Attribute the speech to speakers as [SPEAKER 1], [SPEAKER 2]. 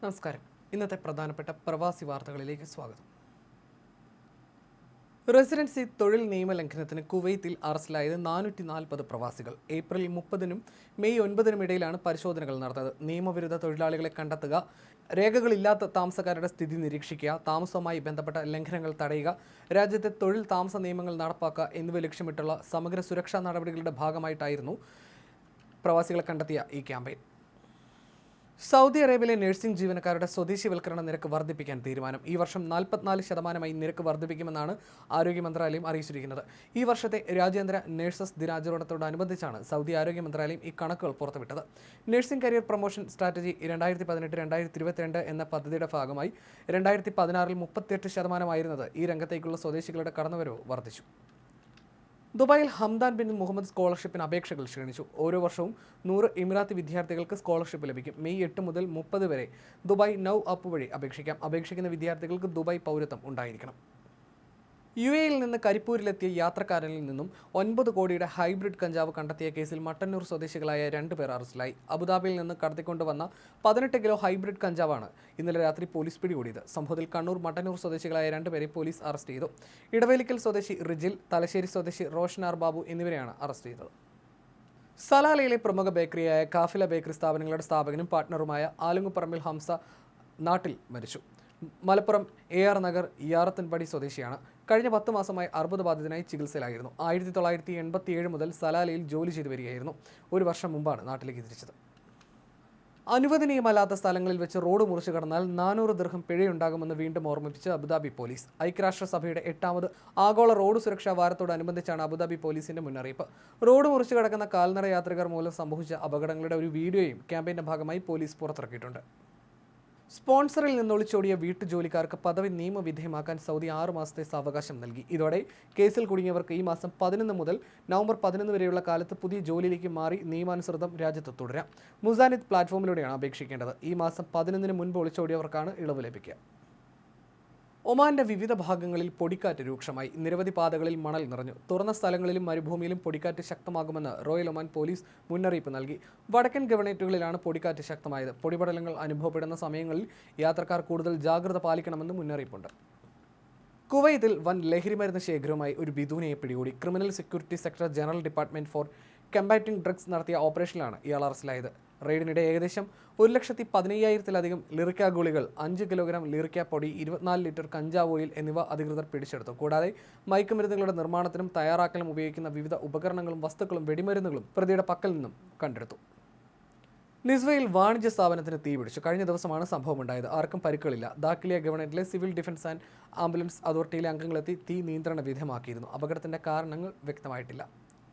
[SPEAKER 1] നമസ്കാരം. ഇന്നത്തെ പ്രധാനപ്പെട്ട പ്രവാസി വാർത്തകളിലേക്ക് സ്വാഗതം. റെസിഡൻസി തൊഴിൽ നിയമലംഘനത്തിന് കുവൈത്തിൽ അറസ്റ്റിലായത് നാനൂറ്റി നാൽപ്പത് പ്രവാസികൾ. ഏപ്രിൽ മുപ്പതിനും മെയ് ഒൻപതിനും ഇടയിലാണ് പരിശോധനകൾ നടത്തിയത് നിയമവിരുദ്ധ തൊഴിലാളികളെ കണ്ടെത്തുക രേഖകളില്ലാത്ത താമസക്കാരുടെ സ്ഥിതി നിരീക്ഷിക്കുക താമസവുമായി ബന്ധപ്പെട്ട ലംഘനങ്ങൾ തടയുക രാജ്യത്തെ തൊഴിൽ താമസ നിയമങ്ങൾ നടപ്പാക്കുക എന്നിവ ലക്ഷ്യമിട്ടുള്ള സമഗ്ര സുരക്ഷാ നടപടികളുടെ ഭാഗമായിട്ടായിരുന്നു പ്രവാസികളെ കണ്ടെത്തിയ ഈ ക്യാമ്പയിൻ. സൗദി അറേബ്യയിലെ നഴ്സിംഗ് ജീവനക്കാരുടെ സ്വദേശിവൽക്കരണ നിരക്ക് വർദ്ധിപ്പിക്കാൻ തീരുമാനം. ഈ വർഷം നാൽപ്പത്തിനാല് ശതമാനമായി നിരക്ക് വർദ്ധിപ്പിക്കുമെന്നാണ് ആരോഗ്യ മന്ത്രാലയം അറിയിച്ചിരിക്കുന്നത്. ഈ വർഷത്തെ രാജ്യാന്തര നഴ്സസ് ദിനാചരണത്തോടനുബന്ധിച്ചാണ് സൗദി ആരോഗ്യ മന്ത്രാലയം ഈ കണക്കുകൾ പുറത്തുവിട്ടത്. നഴ്സിംഗ് കരിയർ പ്രൊമോഷൻ സ്ട്രാറ്റജി രണ്ടായിരത്തി പതിനെട്ട് രണ്ടായിരത്തി ഇരുപത്തിരണ്ട് എന്ന പദ്ധതിയുടെ ഭാഗമായി രണ്ടായിരത്തി പതിനാറിൽ മുപ്പത്തിയെട്ട് ശതമാനമായിരുന്നത് ഈ രംഗത്തേക്കുള്ള സ്വദേശികളുടെ കടന്നുവരവ് വർദ്ധിച്ചു. ദുബായിൽ ഹംദാൻ ബിൻ മുഹമ്മദ് സ്കോളർഷിപ്പിന് അപേക്ഷകൾ ക്ഷണിച്ചു. ഓരോ വർഷവും നൂറ് ഇമിറാത്തി വിദ്യാർത്ഥികൾക്ക് സ്കോളർഷിപ്പ് ലഭിക്കും. മെയ് എട്ട് മുതൽ മുപ്പത് വരെ ദുബായ് നൗ ആപ്പ് വഴി അപേക്ഷിക്കാം. അപേക്ഷിക്കുന്ന വിദ്യാർത്ഥികൾക്ക് ദുബായ് പൗരത്വം ഉണ്ടായിരിക്കണം. യു എയിൽ നിന്ന് കരിപ്പൂരിലെത്തിയ യാത്രക്കാരനിൽ നിന്നും ഒൻപത് കോടിയുടെ ഹൈബ്രിഡ് കഞ്ചാവ് കണ്ടെത്തിയ കേസിൽ മട്ടന്നൂർ സ്വദേശികളായ രണ്ടുപേർ അറസ്റ്റിലായി. അബുദാബിയിൽ നിന്ന് കടത്തിക്കൊണ്ടുവന്ന പതിനെട്ട് കിലോ ഹൈബ്രിഡ് കഞ്ചാവാണ് ഇന്നലെ രാത്രി പോലീസ് പിടികൂടിയത്. സംഭവത്തിൽ കണ്ണൂർ മട്ടന്നൂർ സ്വദേശികളായ രണ്ടുപേരെ പോലീസ് അറസ്റ്റ് ചെയ്തു. ഇടവേലിക്കൽ സ്വദേശി റിജിൽ തലശ്ശേരി സ്വദേശി റോഷനാർ ബാബു എന്നിവരെയാണ് അറസ്റ്റ് ചെയ്തത്. സലാലയിലെ പ്രമുഖ ബേക്കറിയായ കാഫില ബേക്കറി സ്ഥാപനങ്ങളുടെ സ്ഥാപകനും പാർട്ട്ണറുമായ ആലുങ്ങുപറമ്പിൽ ഹംസ നാട്ടിൽ മരിച്ചു. മലപ്പുറം എ ആർ നഗർ യാറത്തൻപടി സ്വദേശിയാണ്. കഴിഞ്ഞ പത്ത് മാസമായി അർബുദ ബാധിതനായി ചികിത്സയിലായിരുന്നു. ആയിരത്തി തൊള്ളായിരത്തി എൺപത്തി ഏഴ് മുതൽ സലാലയിൽ ജോലി ചെയ്തു വരികയായിരുന്നു. ഒരു വർഷം മുമ്പാണ് നാട്ടിലേക്ക് തിരിച്ചത് അനുവദനീയമല്ലാത്ത സ്ഥലങ്ങളിൽ വെച്ച് റോഡ് മുറിച്ചു കടന്നാൽ നാനൂറ് ദീർഘം പിഴയുണ്ടാകുമെന്ന് വീണ്ടും ഓർമ്മിപ്പിച്ച് അബുദാബി പോലീസ്. ഐക്യരാഷ്ട്രസഭയുടെ എട്ടാമത് ആഗോള റോഡ് സുരക്ഷാ വാരത്തോടനുബന്ധിച്ചാണ് അബുദാബി പോലീസിന്റെ മുന്നറിയിപ്പ്. റോഡ് മുറിച്ചു കടക്കുന്ന കാൽനട യാത്രികർ മൂലം സംഭവിച്ച അപകടങ്ങളുടെ ഒരു വീഡിയോയും ക്യാമ്പയിന്റെ ഭാഗമായി പോലീസ് പുറത്തിറക്കിയിട്ടുണ്ട്. സ്പോൺസറിൽ നിന്ന് ഒളിച്ചോടിയ വീട്ടുജോലിക്കാർക്ക് പദവി നിയമവിധേയമാക്കാൻ സൗദി ആറു മാസത്തെ സാവകാശം നൽകി. ഇതോടെ കേസിൽ കുടുങ്ങിയവർക്ക് ഈ മാസം പതിനൊന്ന് മുതൽ നവംബർ പതിനൊന്ന് വരെയുള്ള കാലത്ത് പുതിയ ജോലിയിലേക്ക് മാറി നിയമാനുസൃതം രാജ്യത്ത് തുടരാം. മുസാനിദ് പ്ലാറ്റ്ഫോമിലൂടെയാണ് അപേക്ഷിക്കേണ്ടത്. ഈ മാസം പതിനൊന്നിന് മുൻപ് ഒളിച്ചോടിയവർക്കാണ് ഇളവ് ലഭിക്കുക. ഒമാന്റെ വിവിധ ഭാഗങ്ങളിൽ പൊടിക്കാറ്റ് രൂക്ഷമായി. നിരവധി പാതകളിൽ മണൽ നിറഞ്ഞു. തുറന്ന സ്ഥലങ്ങളിലും മരുഭൂമിയിലും പൊടിക്കാറ്റ് ശക്തമാകുമെന്ന് റോയൽ ഒമാൻ പോലീസ് മുന്നറിയിപ്പ് നൽകി. വടക്കൻ ഗവർണേറ്റുകളിലാണ് പൊടിക്കാറ്റ് ശക്തമായത്. പൊടിപടലങ്ങൾ അനുഭവപ്പെടുന്ന സമയങ്ങളിൽ യാത്രക്കാർ കൂടുതൽ ജാഗ്രത പാലിക്കണമെന്ന് മുന്നറിയിപ്പുണ്ട്. കുവൈത്തിൽ വൻ ലഹരിമരുന്ന് ശേഖരവുമായി ഒരു ബിദൂനയെ പിടികൂടി. Criminal security sector general department for combating drugs നടത്തിയ ഓപ്പറേഷനിലാണ് ഇയാൾ അറസ്റ്റിലായത്. റെയ്ഡിനിടെ ഏകദേശം ഒരു ലക്ഷത്തി പതിനയ്യായിരത്തിലധികം ലിറിക്ക ഗുളികൾ അഞ്ച് കിലോഗ്രാം ലിറിക്ക പൊടി ഇരുപത്തിനാല് ലിറ്റർ കഞ്ചാവ് ഓയിൽ എന്നിവ അധികൃതർ പിടിച്ചെടുത്തു. കൂടാതെ മയക്കുമരുന്നുകളുടെ നിർമ്മാണത്തിനും തയ്യാറാക്കലും ഉപയോഗിക്കുന്ന വിവിധ ഉപകരണങ്ങളും വസ്തുക്കളും വെടിമരുന്നുകളും പ്രതിയുടെ പക്കൽ നിന്നും കണ്ടെടുത്തു. നിസ്വയിൽ വാണിജ്യ സ്ഥാപനത്തിന് തീപിടിച്ചു കഴിഞ്ഞ ദിവസമാണ് സംഭവം ഉണ്ടായത്. ആർക്കും പരിക്കുകളില്ല. ദാക്കിലിയ ഗവൺമെന്റിലെ സിവിൽ ഡിഫൻസ് ആൻഡ് ആംബുലൻസ് അതോറിറ്റിയിലെ അംഗങ്ങളെത്തി തീ നിയന്ത്രണ വിധേയമാക്കിയിരുന്നു. അപകടത്തിന്റെ കാരണങ്ങൾ വ്യക്തമായിട്ടില്ല.